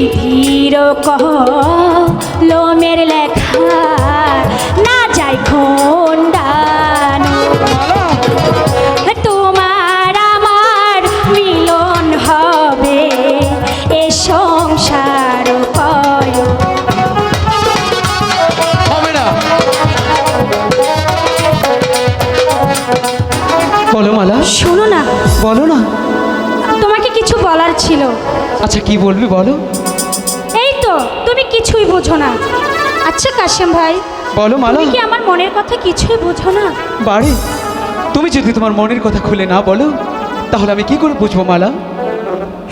বিধির কলমের লেখা না যাই খন্ডানো তোমার আমার মিলন হবে এ সংসার বলো মালা। শোনো না। বলো না। তোমাকে কিছু বলার ছিল। আচ্ছা কি বলবি বলো? কিছুই বোঝো না। আচ্ছা কাশেম ভাই বলো মালা। তুমি কি আমার মনের কথা কিছুই বোঝো না? বাড়ি তুমি যদি তোমার মনের কথা খুলে না বলো তাহলে আমি কি করে বুঝব মালা?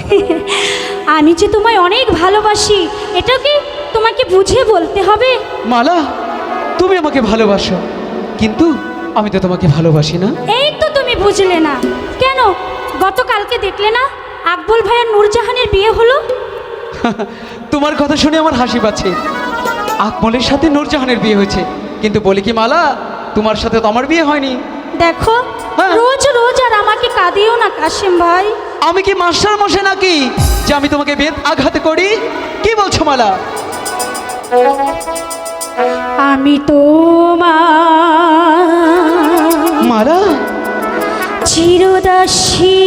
আমি যে তোমায় অনেক ভালোবাসি এটা কি তোমাকে বুঝিয়ে বলতে হবে? মালা তুমি আমাকে ভালোবাসো কিন্তু আমি তো তোমাকে ভালোবাসি না। এই তো তুমি বুঝলে না। কেন? গতকালকে দেখলে না আকবল ভাই আর নূরজাহানের বিয়ে হলো? তোমার কথা শুনে আমার হাসি পাচ্ছে। আকমলের সাথে নূরজাহানের বিয়ে হয়েছে। কিন্তু বলি কি মালা তোমার সাথে তো আমার বিয়ে হয়নি। দেখো হ্যাঁ। রোজ রোজ আর আমাকে কাঁদিও না কাশিম ভাই। আমি কি মাস্টার মশাই নাকি? যে আমি তোমাকে বেদ আঘাত করি? কি বলছো মালা? আমি তোমার মালা? চিরদাসী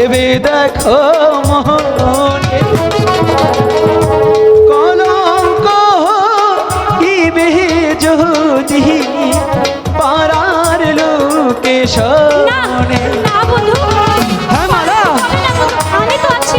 এবে দেখো মনে কলঙ্ক ইবে যদি পারার লোকে না, শোনে না, বন্ধু। হ্যাঁ না, বন্ধু। আমি তো আছি।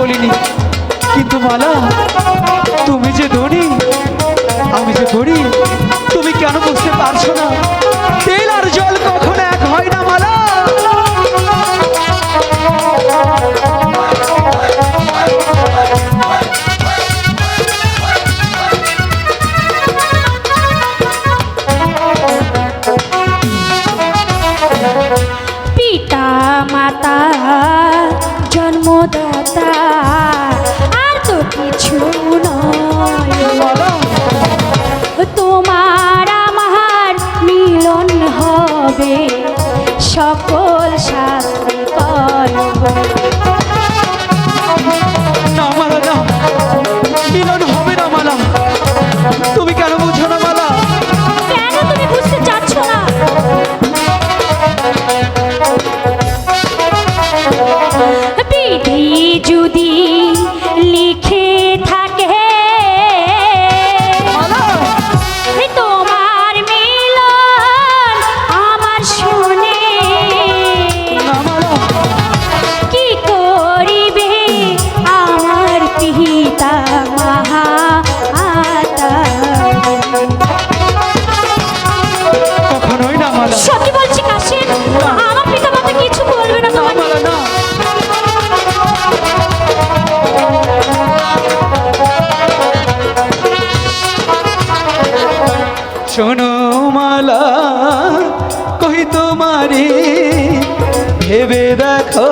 বলিনি। কিন্তু মালা সত্যি বলছি আমার কিছু বলবে না তোমাকে। শোনো মালা কহি তোমারি ভেবে দেখো।